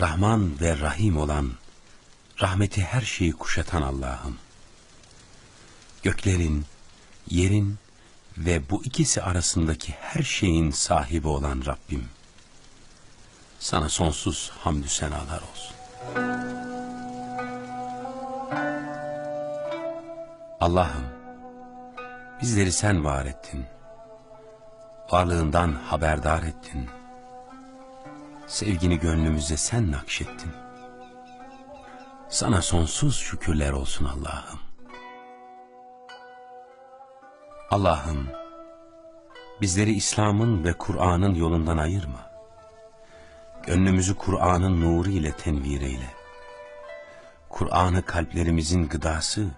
Rahman ve Rahim olan, rahmeti her şeyi kuşatan Allah'ım. Göklerin, yerin ve bu ikisi arasındaki her şeyin sahibi olan Rabbim. Sana sonsuz hamdü senalar olsun. Allah'ım, bizleri sen var ettin. Varlığından haberdar ettin. Sevgini gönlümüze sen nakşettin. Sana sonsuz şükürler olsun Allah'ım. Allah'ım, bizleri İslam'ın ve Kur'an'ın yolundan ayırma. Gönlümüzü Kur'an'ın nuru ile tenvir eyle. Kur'an'ı kalplerimizin gıdası,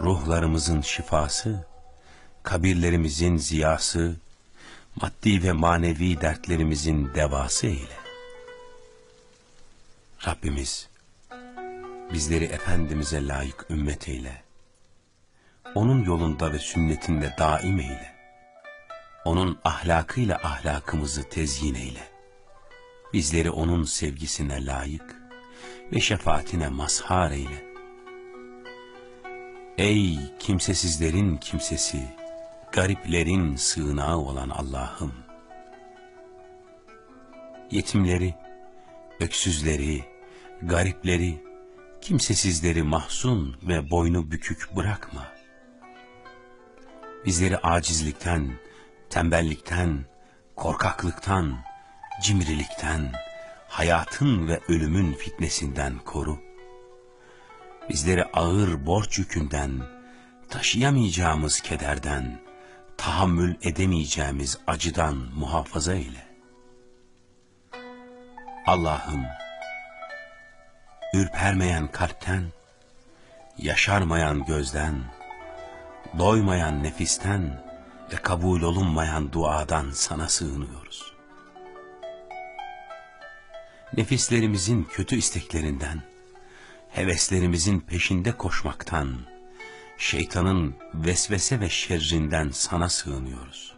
ruhlarımızın şifası, kabirlerimizin ziyası, maddi ve manevi dertlerimizin devası eyle. Rabbimiz, bizleri Efendimiz'e layık ümmet eyle. Onun yolunda ve sünnetinde daim eyle. Onun ahlakıyla ahlakımızı tezyin eyle. Bizleri onun sevgisine layık ve şefaatine mazhar eyle. Ey kimsesizlerin kimsesi, gariplerin sığınağı olan Allah'ım! Yetimleri, öksüzleri, garipleri, kimsesizleri mahzun ve boynu bükük bırakma. Bizleri acizlikten, tembellikten, korkaklıktan, cimrilikten, hayatın ve ölümün fitnesinden koru. Bizleri ağır borç yükünden, taşıyamayacağımız kederden, tahammül edemeyeceğimiz acıdan muhafaza eyle. Allah'ım, ürpermeyen kalpten, yaşarmayan gözden, doymayan nefisten ve kabul olunmayan duadan sana sığınıyoruz. Nefislerimizin kötü isteklerinden, heveslerimizin peşinde koşmaktan, şeytanın vesvese ve şerrinden sana sığınıyoruz.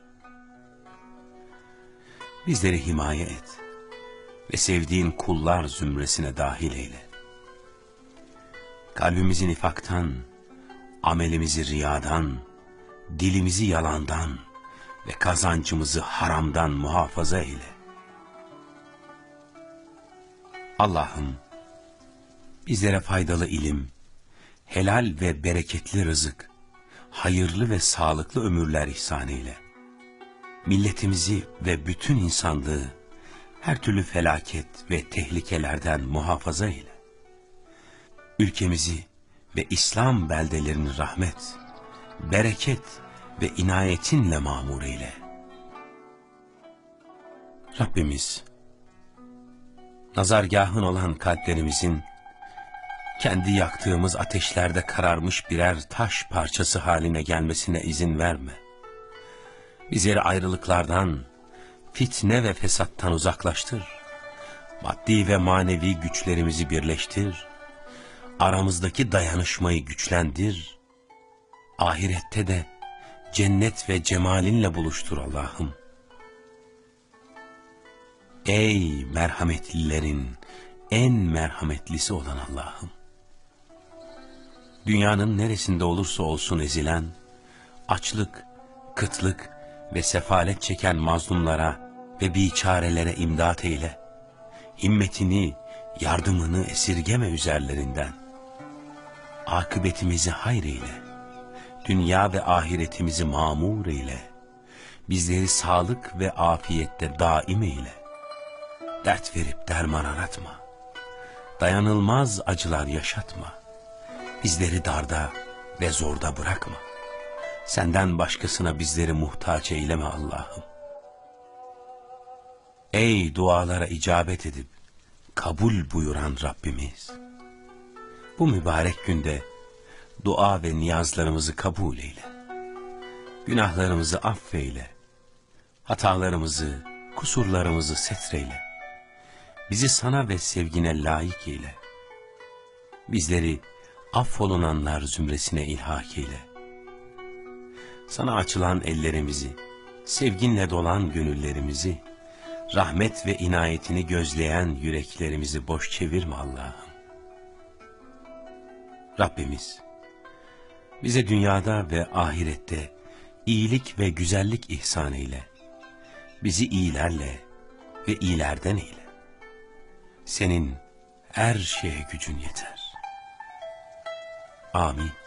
Bizleri himaye et ve sevdiğin kullar zümresine dahil eyle. Kalbimizi nifaktan, amelimizi riyadan, dilimizi yalandan ve kazancımızı haramdan muhafaza eyle. Allah'ım, bizlere faydalı ilim, helal ve bereketli rızık, hayırlı ve sağlıklı ömürler ihsan eyle. Milletimizi ve bütün insanlığı her türlü felaket ve tehlikelerden muhafaza eyle. Ülkemizi ve İslam beldelerini rahmet, bereket ve inayetinle mamur eyle. Rabbimiz, nazargahın olan kalplerimizin, kendi yaktığımız ateşlerde kararmış birer taş parçası haline gelmesine izin verme. Bizleri ayrılıklardan, fitne ve fesattan uzaklaştır. Maddi ve manevi güçlerimizi birleştir. Aramızdaki dayanışmayı güçlendir. Ahirette de cennet ve cemalinle buluştur Allah'ım. Ey merhametlilerin en merhametlisi olan Allah'ım. Dünyanın neresinde olursa olsun ezilen, açlık, kıtlık ve sefalet çeken mazlumlara ve biçarelere imdat eyle. Himmetini, yardımını esirgeme üzerlerinden. Akıbetimizi hayır eyle. Dünya ve ahiretimizi mamur eyle. Bizleri sağlık ve afiyette daim eyle. Dert verip derman aratma. Dayanılmaz acılar yaşatma. Bizleri darda ve zorda bırakma. Senden başkasına bizleri muhtaç eyleme Allah'ım. Ey dualara icabet edip kabul buyuran Rabbimiz. Bu mübarek günde dua ve niyazlarımızı kabul eyle. Günahlarımızı affeyle. Hatalarımızı, kusurlarımızı setreyle. Bizi sana ve sevgine layık eyle. Bizleri affolunanlar zümresine ilhak eyle. Sana açılan ellerimizi, sevginle dolan gönüllerimizi, Rahmet ve inayetini gözleyen yüreklerimizi boş çevirme Allah'ım. Rabbimiz, bize dünyada ve ahirette iyilik ve güzellik ihsan eyle. Bizi iyilerle ve iyilerden eyle. Senin her şeye gücün yeter. Amin.